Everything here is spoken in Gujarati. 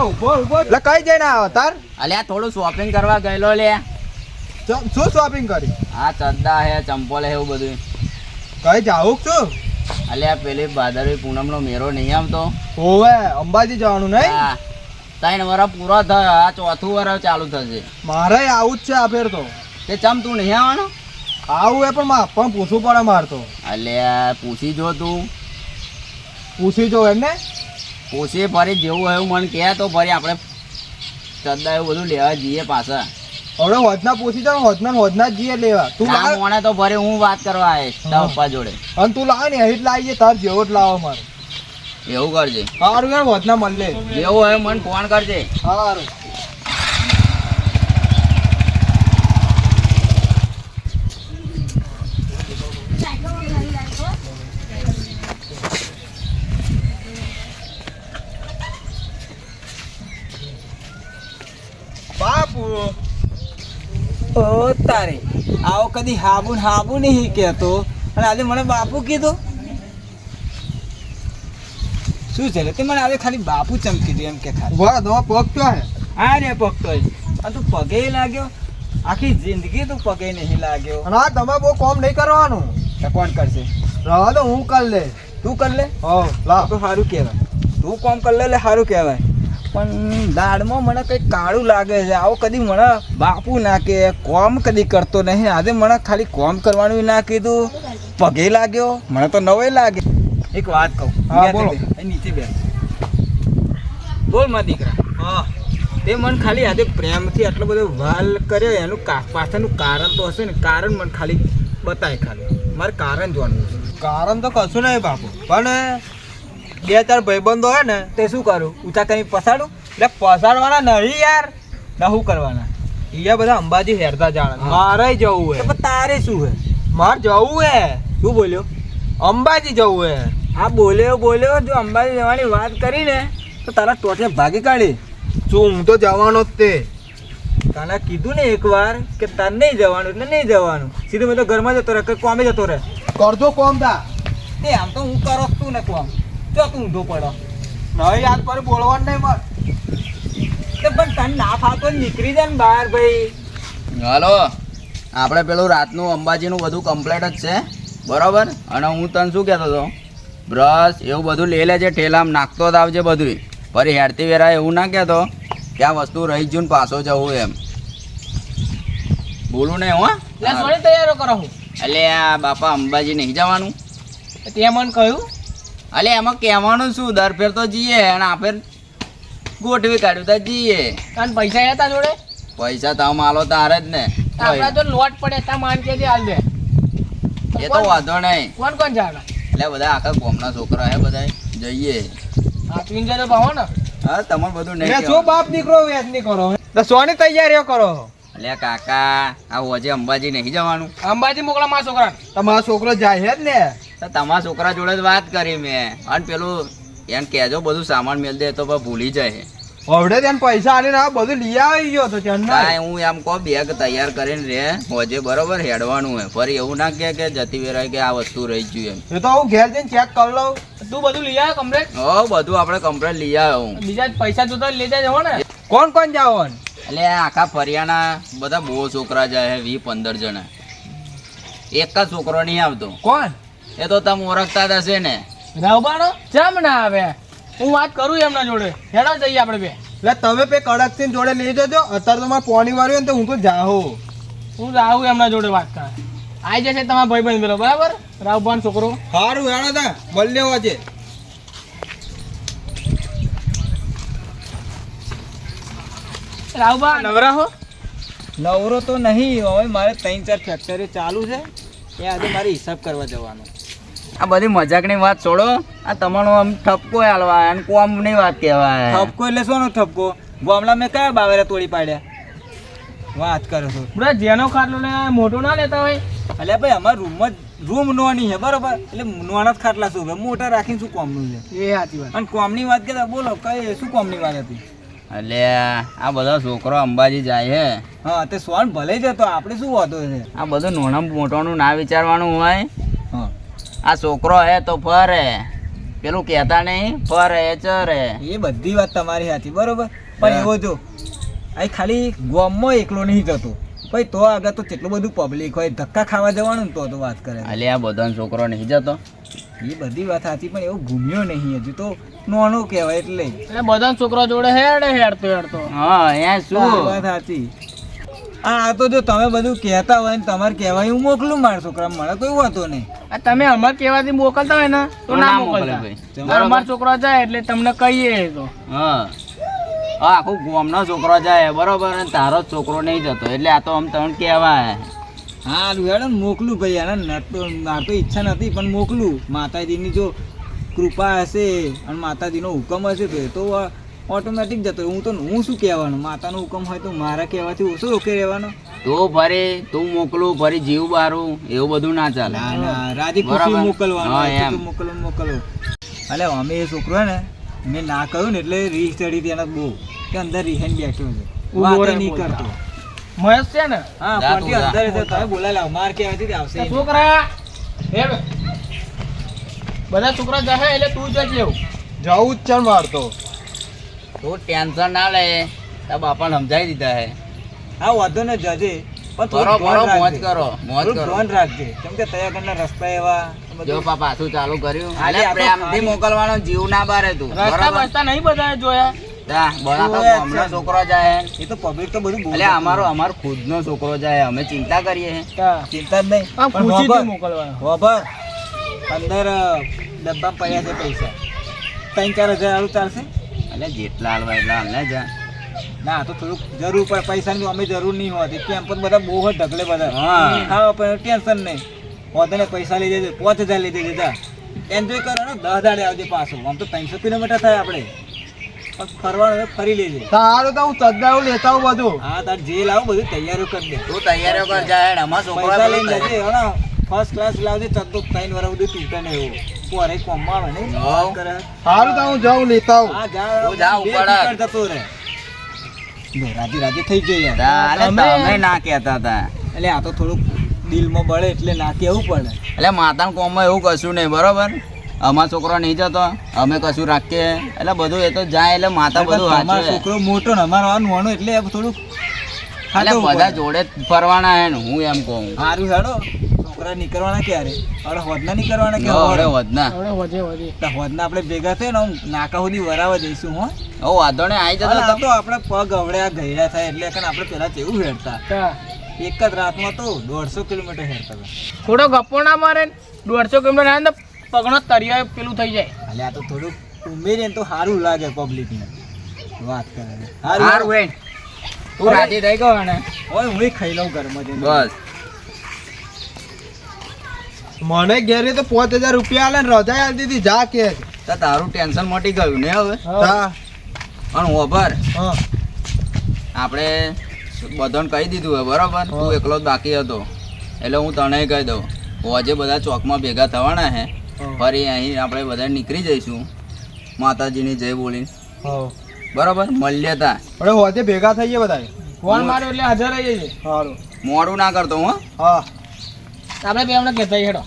અરે ઊભો ઊભો. એટલે કઈ જઈને આવ્યો તાર? અલ્યા થોડું શોપિંગ કરવા ગયેલો લે. શું શોપિંગ કરી? આ ચદ્દા હે ચંપલ હે એવું બધું. કઈ જાવું છું? અલ્યા પેલી ભાદરવી પૂનમનો મેરો નહીં આવતો હોવે અંબાજી જવાનું નહીં? ત્રણ વરસ પૂરો થયો આ ચોથું વર્ષ ચાલુ થશે. મારે આવું જ છે આ ફેર તો. તે ચમ તું નહીં આવવાનો? આવું એ પણ મારે પણ પૂછવું પડે મારતો અલ્યા પૂછી જો તું. પૂછી જો એમને. પૂછી ફરી જેવું હોય એવું મને કહે તો ફરી આપણે ચંદા એવું બધું લેવા જઈએ પાછા. હવે હોજના પોસી જાવ હોજના ને હોજના જ જઈએ લેવા. તું લાવ. મોણે તો ફરી હું વાત કરવા આવીશ તારા પપ્પા જોડે. અને તું લાવ ને અહીં જ લાવીએ તાર જેવો જ લાવો મારે. એવું કરજે. સારું યાર હોજના મળે જેવું હોય મને ફોન કરજે. સારું બાપુ ઓ તારે. આવો કદી હાબુ હાબુ નહીં કહેતો. અને આજે મને બાપુ કીધું. શું છે? તે મને આજે ખાલી બાપુ ચમકી દે એમ કે ખાલી. વાહ તમારો પગ ક્યાં હે હા રે પગતો આ તું પગે લાગ્યો. આખી જિંદગી તું પગે નહીં લાગ્યો. અને આ તમે બહુ કોમ નહીં કરવાનું. તો કોણ કરશે? રહો તો હું કર લે. તું કર લે? હો લા. તો સારું કહેવાય. તું કોમ કર લે એટલે સારું કહેવાય. પણ દાળમાં મને કંઈક કાળું લાગે છે. આવો કદી મને બાપુ ના કે કોમ કદી કરતો નહીં. આજે મને ખાલી કોમ કરવાનું ના કીધું. પગે લાગ્યો. મને તો નવે લાગે. એક વાત કહું. હા, બોલો. નીચે બે બોલમાં દીકરા. હા. તે મને ખાલી આજે પ્રેમથી આટલો બધો વાલ કર્યો. એનું પાછળનું કારણ તો હશે ને. કારણ મને ખાલી બતાય ખાલી. મારે કારણ જોવાનું છે. કારણ તો કશું નહીં બાપુ. પણ બે ચાર ભાઈબંધો હોય ને તે શું કરું? ઊંચા તમે પસાડું. એટલે પસાડવાના નહીં યાર. ના શું કરવાના? એ બધા અંબાજી હેરતા જાણે. મારે જવું હે. પણ તારે શું હે? મારે જવું હે. શું બોલ્યો? અંબાજી જવું હે. આ બોલ્યો બોલ્યો. જો અંબાજી જવાની વાત કરી ને તો તારા ટોટલે ભાગી કાઢી. શું હું તો જવાનો જ તે. તને કીધું ને એકવાર કે તાર નહીં જવાનું એટલે નહીં જવાનું. સીધું મેં તો ઘરમાં જતો રહે કે કોમે જતો રહે. કરજો કોમ તા. તે આમ તો હું કરો તું ને કોમ. તું ઊંધો પડો નહીં યાદ પર બોલવાનું નહીં મત તો પણ તને ના ફાતો નીકળી જાય ને બહાર ભાઈ. હાલો આપણે પેલું રાતનું અંબાજીનું બધું કમ્પ્લેટ જ છે બરોબર? અને હું તને શું કહેતો હતો? બ્રશ એવું બધું લઈ લેજે ઠેલામાં નાખતો જ આવજે બધું ફરી હેરતી વેરા એવું ના કહેતો કે આ વસ્તુ રહી જ ને પાછો જવું એમ. બોલું નહીં હો તૈયારો કરો એટલે આ બાપા અંબાજી નહીં જવાનું. તે મને કહ્યું અલે એમાં કહેવાનું શું? દર ફેર તો જઈએ અને આ ફેર ગોઠવી કાઢ્યું તો જઈએ. કારણ પૈસા હતા જોડે? પૈસા તો માલો તારે જ ને. તો લોટ પડે તા માન કે હાલ દે. એ તો વાંધો નહીં. કોણ કોણ જાણે? એટલે બધા આખા ગોમના છોકરા હે બધા જઈએ. આ પિંજર ભાવો ને. હા તમારે બધું નહીં શું કહેવાનું. બાપ દીકરો વેચ નહીં કરો. તો સોની તૈયારીઓ કરો. અલ્યા કાકા આ હોજે અંબાજી નહીં જવાનું. અંબાજી મોકલા મારા છોકરા તમારો છોકરો જાય છે જ ને. તો તમારા છોકરા જોડે જ વાત કરી મેં. અને પેલું એને કહેજો બધું સામાન મેળ દે તો ભૂલી જાય. હવડે ત્યાં પૈસા આલી ના બધું લઈ આવી ગયો તો કાંઈ હું એમ કહો બેગ તૈયાર કરીને રે. હોજે બરોબર હેડવાનું હે ફરી એવું ના કે કે જતી વેરાય કે આ વસ્તુ રહી ગયું એમ. એ તો હું ઘેર જઈને ચેક કરી લઉં. તું બધું લઈ આવ્યો કમ્પ્લેટ હો બધું આપણે કમ્પ્લેટ લઈ આવ્યો હું બીજા પૈસા જોતા લઈ જાય હો ને. કોણ કોણ જાવ એટલે આખા ફરિયાના બધા બહુ છોકરા જાય છે વીસ પંદર જણા. એક જ છોકરો નહીં આવતો. કોણ? એ તો તમે ઓળખતા જ હશે ને. રાવબાનો? ચમ ના આવે? હું વાત કરું એમના જોડે. હેડો જઈએ આપણે બે. એટલે તમે પે કડક સિંહ જોડે લઈ જજો. અત્યારે તો મારે પોણી વાળ્યું ને તો હું તો જાહો હું રાહુ એમના જોડે વાત કરા. આવી જશે તમારા ભાઈ બંધ પેલો બરાબર? રાવબાન છોકરો. સારું હેડો તા. મળ્યો આજે રાવબા. નવરા હો? નવરો તો નહીં હવે મારે ત્રણ ચાર ફેક્ટરી ચાલુ છે. એ આજે મારે હિસાબ કરવા જવાનો. આ બધી મજાકની વાત છોડો. આ તમારો આમ ઠપકો હાલવા અને કોમની વાત કહેવાય. ઠપકો એટલે શું ઠપકો? ગામડા મેં કયા બાવેરા તોડી પાડ્યા? વાત કરો છો બધા જેનો ખાટલો ને મોટો ના લેતા હોય. એટલે ભાઈ અમારા રૂમમાં રૂમ નોની છે બરોબર? એટલે નોના જ ખાટલા શું મોટા રાખીને શું કોમનું છે? એ સાચી વાત. અને કોમની વાત કરતા બોલો કઈ શું કોમની વાત હતી? એટલે આ બધા છોકરો અંબાજી જાય છે હા તે સોન ભલે જતો આપણે શું વાતો છે? આ બધું નાના મોટાનું ના વિચારવાનું હોય. આ છોકરો હે તો ફરે. પેલું કહેતા નહીં ફરે ચરે. એ બધી વાત તમારી હાથી બરોબર? પણ. એવો જો અહીં ખાલી ગોમમાં એકલો નહીં જતો. ભાઈ તો આગળ તો કેટલું બધું પબ્લિક હોય ધક્કા ખાવા જવાનું ને તો તો વાત કરે. અલે આ બધાનો છોકરો નહીં જતો. એ બધી વાત હતી પણ એવો ઘૂમ્યો નહીં હજુ તો. નાનો કહેવાય એટલે. એટલે બધાનો છોકરો જોડે હેડે હેડતો હેડતો. હા એ શું? વાત સાચી આ આ તો જો તમે બધું કહેતા હોય ને તમારે કહેવાય હું મોકલું મારા છોકરા મળે કોઈ વાંધો નહીં. આ તમે અમાર કહેવાથી મોકલતા હોય ને તો ના મોકલતા. અમાર છોકરો જાય એટલે તમને કહીએ તો. હા. હા આખું ગોમનો છોકરો જાય બરોબર અને તારો જ છોકરો નહીં જતો. એટલે આ તો આમ તમને કહેવાય. હા હેડો મોકલું ભાઈ એને નતો તો મારે તો ઈચ્છા નથી પણ મોકલું. માતાજીની જો કૃપા હશે અને માતાજીનો હુકમ હશે તો એ તો ઓટોમેટિક જતો હું તો હું શું કહેવાનું? માતાનો હુકમ હોય તો મારા કહેવાથી ઓછો રોકે રહેવાનો. તો ભરે તું મોકલું ફરી જીવ બારું એવું બધું ના ચાલે. ના ના રાજી ખુશી. મોકલવાનું. મોકલો મોકલવું અલે અમે એ છોકરો ને મેં ના કહ્યું ને એટલે રીસ ચડી હતી બહુ કે અંદર રિહાઈને બેઠો છે. વાત નહીં કરતો. મહેશ છે ને? હા જા. અંદર છે તમે બોલાવી લાવ. માર કે જ આવશે છોકરા હે બધા છોકરા જશે એટલે તું જ લેવું. જવું જ છે મારતો વાળતો તું ટેન્શન ના લે. તારા બાપાને સમજાવી દીધા હે હા વાંધો ને જજે. પણ થોડું મોજ કરો મોજ કરો. ધ્યાન રાખજે. કેમ કે તૈયાર કરના રસ્તા એવા જો પા પાછું ચાલુ કર્યું? આલે પ્રેમથી મોકલવાનો જીવ ના બારે તું રસ્તા બસ્તા નહીં બધા જોયા. છોકરો જાય. એ તો પબ્લિક તો બધું એટલે અમારો અમારો ખુદનો છોકરો જાય અમે ચિંતા કરીએ. ચિંતા જ નહીં. વાપર. અંદર ડબ્બા પડ્યા છે પૈસા. ત્રણ ચાર હજાર આવું ચાલશે? એટલે જેટલા હાલવા એટલા હાલ ને જા. ના આ તો થોડુંક જરૂર પડે. પૈસાની અમે જરૂર નહીં હોતી. કેમ પણ બધા બહુ જ ઢગલે બધા. હા. પણ ટેન્શન નહીં. પોતાને પૈસા લઈ જજો પાંચ હજાર લઈ જજો જા. એન્જોય કરો ને દસ દાડે આવજે પાછું. આમ તો ત્રણસો કિલોમીટર થાય આપણે. પણ ફરવાનું ફરી લેજે. સારું તો હું તદ્દાવું લેતા આવું બધું. હા તાર જે લાવું બધું તૈયારીઓ કરી દે. તું તૈયારીઓ કર જાય અમારો પૈસા લઈને જજે હણા. ફર્સ્ટ ક્લાસ લાવજે ચકદો ત્રણ વરા બધું તૂટે ને એવું. પોરે કોમમાં આવે ને હોવ. કરે. સારું તો હું જાઉં લેતા આવું. હા જા તું જા બે ઉપર જતો રે રાજી રાજી થઈ ગઈ યાર. અલે તમે- ના કહેતા હતા. એટલે આ તો થોડુંક દિલમાં બળે એટલે ના કેવું પડે. એટલે માતાના કોમમાં એવું કશું નહીં બરોબર? અમાર છોકરો નહીં જતો અમે કશું રાખીએ. એટલે બધું એ તો જાય એટલે માતા બધું અમારો છોકરો મોટો ને અમારો નાનો એટલે થોડુંક એટલે બધા જોડે જ ફરવાના હે હું એમ કહું. સારું હેડો. છોકરા નીકળવાના ક્યારે? હવે હોદના નીકળવાના કે હવે વધના હવે વધે વધે તો હોદના આપણે ભેગા થઈએ ને નાકા સુધી વરાવા જઈશું હો. વાંધો ને આવી જતો તો આપણે પગ અવડ્યા ગયડા થાય એટલે આપણે પેલા કેવું હેડતા એક જ રાતમાં તો દોઢસો કિલોમીટર હેડતા થોડો ગપ્પો ના મારે દોઢસો કિલોમીટર આવે ને પગનો તરિયા પેલું થઈ જાય. એટલે આ તો થોડુંક ઉમેરીએ ને તો સારું લાગે પબ્લિકને વાત કરે. સારું સારું તું રાજી થઈ ગયો ને? ઓય હું ખાઈ લઉં ઘરમાં બસ. મને ઘેરે તો પાંચ હજાર રૂપિયા આલે ને રજા આલી દીધી જા કે. તારું ટેન્શન મટી ગયું ને હવે? પણ ઓભર હા. આપણે બધાને કહી દીધું હે બરાબર? તું એકલો જ બાકી હતો. એટલે હું તને કહી દઉં. આજે બધા ચોકમાં ભેગા થવાના હે. ફરી અહીં આપણે બધા નીકળી જઈશું. માતાજીની જય બોલી હા. બરાબર? મળીએ તા. હવે હોજે ભેગા થઈએ બધા ફોન માર્યો એટલે હાજર આવી જઈએ સારું મોડું ના કરતો હો. હા. આપણે બે હમણાં કહેતા હેડો.